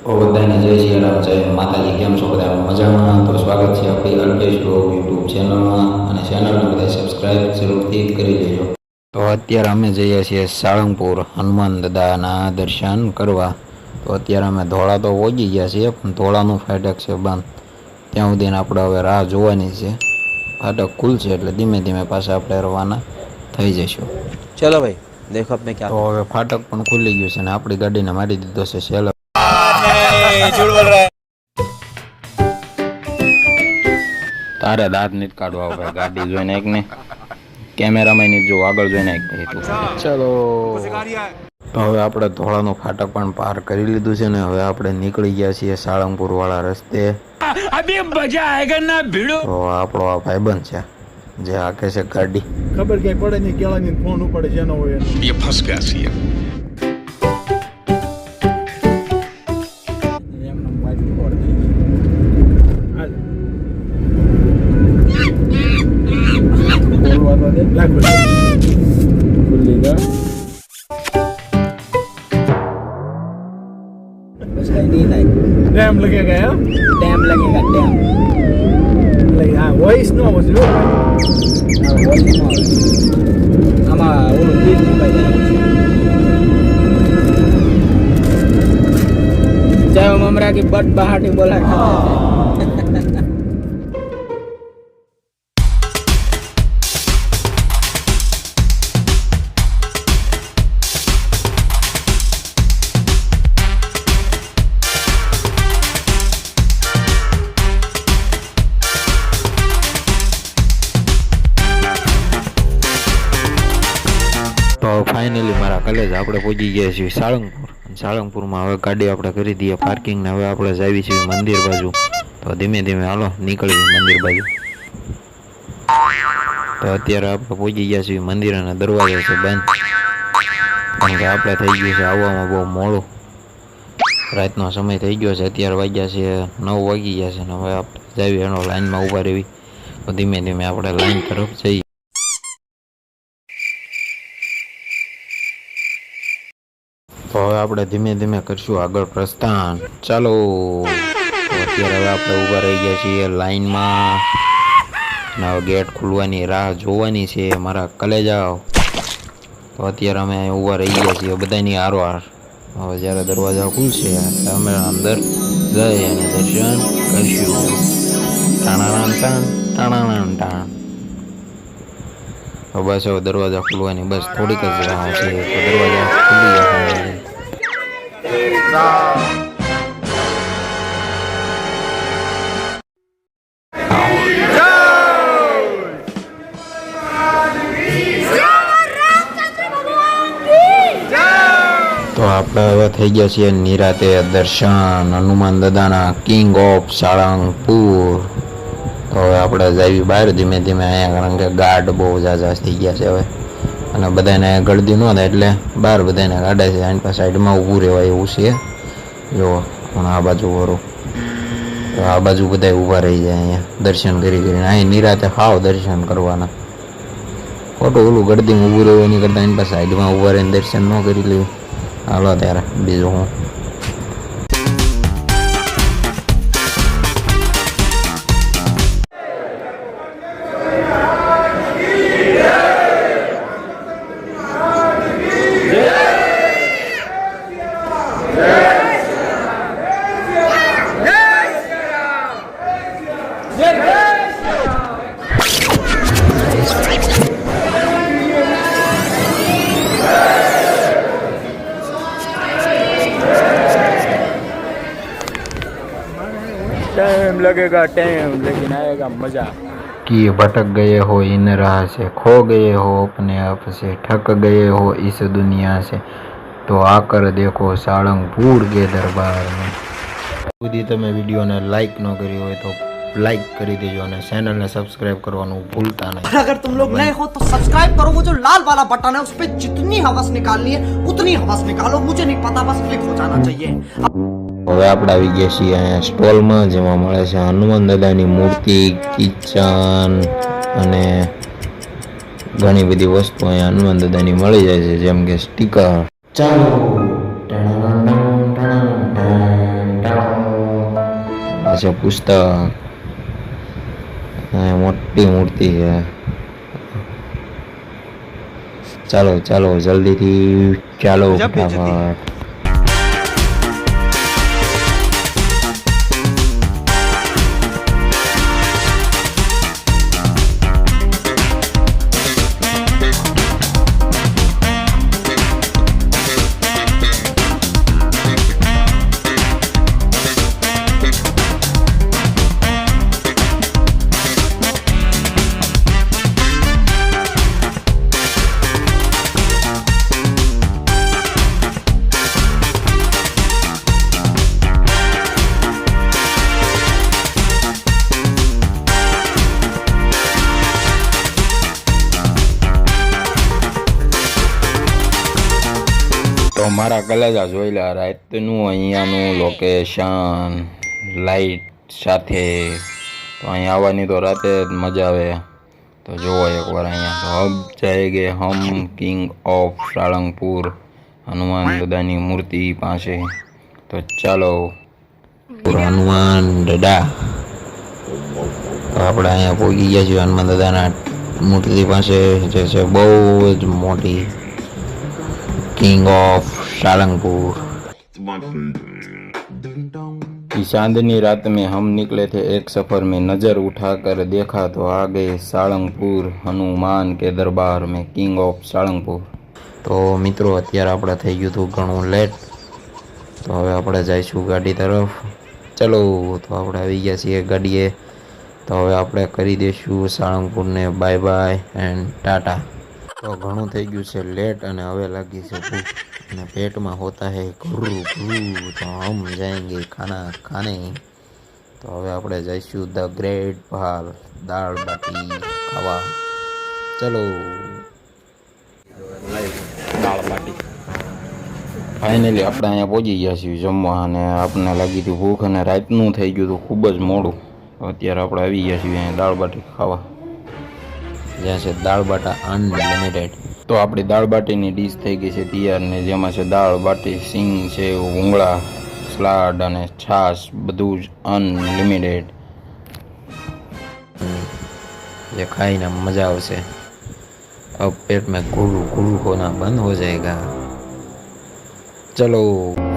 બધાને જય શ્રી રામ જય માતાજી. કેમ છો બધા? મજામાં? તો સ્વાગત છે આપણી અલ્પેશ બ્લોગ યુટ્યુબ ચેનલમાં અને ચેનલને બધા સબસ્ક્રાઈબ જરૂરથી કરી લેજો. તો અત્યારે અમે જઈએ છીએ સાળંગપુર હનુમાન દાદાના દર્શન કરવા. તો અત્યારે અમે ધોળા તો પહોંચી ગયા છીએ પણ ધોળાનું ફાટક છે બંધ. ત્યાં સુધીને આપણે હવે રાહ જોવાની છે. ફાટક ખુલશે એટલે ધીમે ધીમે પાછા આપણે રવાના થઈ જઈશું. ચલો ભાઈ દેખો આપણે ક્યાં. તો હવે ફાટક પણ ખુલી ગયું છે અને આપણી ગાડીને મારી દીધો છે સેલ તારે દાંત નથી કાઢવા હવે ગાડી જોઈને એક ને કેમેરામાં નહીં જો આગળ જોઈને એક ભાઈ તું ચલો તો હવે આપણે ધોળાનું ફાટક પણ પાર કરી લીધું છે ને હવે આપણે નીકળી ગયા છીએ સાળંગપુર વાળા રસ્તે તો આપણો આ ભાઈબંધ છે જે હાકે છે ગાડી ખબર ક્યાંય પડે નહીં કેળાની ફોન ઉપડે છે એનો હોય એનો. ये फंस गया રાખો ખુલ્લી ગા ડેમ લગેગા ડેમ લગેગા ડેમ. લઈ હા વોઇસ નો આવશે જો હા વોઇસ નો આવે આમાં ઓલું ગીત મુકાઈ જાય જાવ મમરા કે બટ બહાટી બોલા ખાતા કલેજ આપણે પહોંચી ગયા છીએ સાળંગપુર. અને સાળંગપુરમાં હવે ગાડી આપણે કરી દઈએ પાર્કિંગ ને હવે આપણે જાવી છીએ મંદિર બાજુ. તો ધીમે ધીમે હાલો નીકળવી મંદિર બાજુ. તો અત્યારે આપણે પહોંચી ગયા છીએ મંદિર અને દરવાજો છે બંધ. કારણ કે આપણે થઈ ગયું છે આવવામાં બહુ મોડું. રાતનો સમય થઈ ગયો છે, અત્યારે વાગ્યા છે નવ વાગી ગયા છે ને હવે આપણે જાવી એનો લાઈનમાં ઊભા રહેવી તો ધીમે ધીમે આપણે લાઈન તરફ જઈએ તો હવે આપણે ધીમે ધીમે કરશું આગળ પ્રસ્થાન. ચાલો. તો અત્યારે હવે આપણે ઊભા રહી ગયા છીએ લાઈનમાં. અને હવે ગેટ ખુલવાની રાહ જોવાની છે મારા કલેજાઓ. તો અત્યારે અમે અહીં ઊભા રહી ગયા છીએ બધાની આરવાર હવે જ્યારે દરવાજા ખુલશે, એટલે અમે અંદર જઈ અને દર્શન કરશું. ટાણાણાન ટાણ ટાણાણાન ટાણ. તો બસ, હવે દરવાજા ખુલવાની બસ થોડીક જ રાહ છે. તો દરવાજા ખુલી જશે તો આપણે હવે થઈ ગયા છીએ નિરાતે દર્શન, હનુમાન દાદાના કિંગ ઓફ સાળંગપુર તો હવે આપણે જાવી બહાર ધીમે ધીમે અહીંયા કારણ કે ગાર્ડ બહુ ઝાઝા થઈ ગયા છે હવે. અને બધાને ગળદી ન થાય એટલે બહાર બધાને કાઢે છે. આની પાસે સાઈડમાં ઊભું રહેવાય એવું છે. જો પણ આ બાજુ વરો. આ બાજુ બધા ઊભા રહી જાય અહીંયા. દર્શન કરી કરીને. અહીં નિરાતે ખાવ દર્શન કરવાના. ખોટું ઓલું ગળદીમાં ઊભું રહેવું એની કરતાં એની પાસે સાઈડમાં ઊભા રહીને દર્શન ન કરી લેવું. હાલો ત્યારે, બીજું હું. Time लगेगा टाइम लेकिन आएगा मजा कि भटक गए हो इन राह से खो गए हो अपने आप से ठक गए हो इस दुनिया से તો આકર દેખો સાળંગપુર કે દરબાર સુધી તમે વિડીયોને લાઈક ન કરી હોય તો લાઈક કરી દેજો અને ચેનલને સબસ્ક્રાઇબ કરવાનું ભૂલતા નહીં अगर तुम लोग नए हो तो सब्सक्राइब करो वो जो लाल वाला बटन है उस पर जितनी हवस निकालनी है उतनी हवस निकालो मुझे नहीं पता बस क्लिक हो जाना चाहिए હવે આપણે આવી ગયા છીએ અહીંયા સ્ટોલમાં જેમાં મળે છે હનુમાન દાદાની મૂર્તિ કિચન અને ઘણી બધી વસ્તુ અહીંયા હનુમાન દાદાની મળી જાય છે જેમ કે સ્ટીકર ચાલો છે પુસ્તક. મોટી મૂર્તિ છે. ચાલો ચાલો જલ્દીથી ચાલો ફટાફટ. તો મારા કલેજા જોઈ લે રાતનું અહીંયાનું લોકેશન લાઈટ સાથે. તો અહીંયા આવવાની તો રાતે જ મજા આવે. તો જોવો એકવાર અહીંયા. તો હબ જાયગે હમ કિંગ ઓફ સાળંગપુર હનુમાન દાદાની મૂર્તિ પાસે. તો ચાલો. હનુમાન દાદા. તો આપણે અહીંયા પહોંચી ગયા છીએ હનુમાન દાદાના મૂર્તિ પાસે જે છે બહુ જ મોટી. किंग ऑफ सालंगपुर इस चांदनी रात में हम निकले थे एक सफर में नजर उठाकर देखा तो आ गए सालंगपुर हनुमान के दरबार में किंग ऑफ सालंगपुर તો મિત્રો અત્યારે આપણે થઈ ગયું હતું ઘણું લેટ તો હવે આપણે જઈશું ગાડી તરફ ચલો તો આપણે આવી ગયા છીએ ગાડીએ તો હવે આપણે કરી દઈશું સાળંગપુરને બાય બાય એન્ડ ટાટા તો ઘણું થઈ ગયું છે લેટ અને હવે લાગી છે ભૂખ. અને પેટમાં હોતા હે ઘુરુ ઘુરુ તો હમ જાયંગે ખાના ખાને. તો હવે આપણે જઈશું ધ ગ્રેટ ભાલ દાળ બાટી ખાવા. ચલો. દાળ બાટી. ફાઇનલી આપણે અહીંયા પહોંચી ગયા છીએ જમવા અને આપણને લાગી હતી ભૂખ અને રાતનું થઈ ગયું હતું ખૂબ જ મોડું. અત્યારે આપણે આવી ગયા છીએ અહીંયા દાળ બાટી ખાવા. જ્યાં છે દાળ બાટા અનલિમિટેડ તો આપણી દાળ બાટીની ડીશ થઈ ગઈ છે તૈયાર ને જેમાં છે દાળ બાટી સિંગ છે ઉંગળા સલાડ અને છાશ બધું જ અનલિમિટેડ ये खाई ना मजा આવશે अब पेट में गुरु गुरु होना बंद हो जाएगा चलो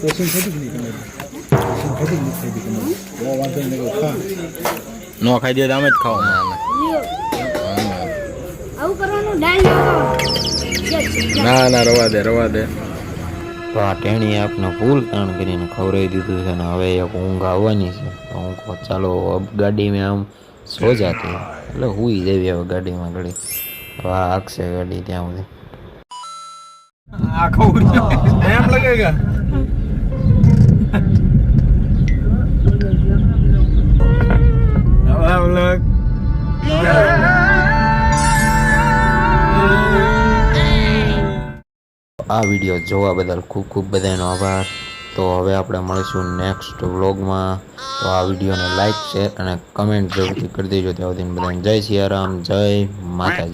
પેશન્ટ સિન્થેટિક નથી થતી બહુ વાંધો નહીં ખા. નો ખાઈ દે તો અમે જ ખાવ આવું. કરવાનું દાળ ના ના રવા દે રવા દે. તો આ ટેણીએ આપને ફૂલ તાણ કરીને ખવડાવી દીધું છે ને હવે એક ઊંઘ આવવાની છે. તો હું કહો ચાલો અબ ગાડીમાં આમ સો જાતી એટલે હુઈ દેવી હવે ગાડીમાં ઘડી. હવે આખશે ગાડી ત્યાં સુધી. આખો એમ લગેગા આ વીડિયો જોવા બદલ ખૂબ ખૂબ બધાનો આભાર. તો હવે આપણે મળીશું નેક્સ્ટ વ્લોગમાં તો આ વિડીયોને લાઇક શેર અને કમેન્ટ જરૂરથી કરી દેજો. ત્યાં સુધી બધાને જય સિયારામ જય માતાજી.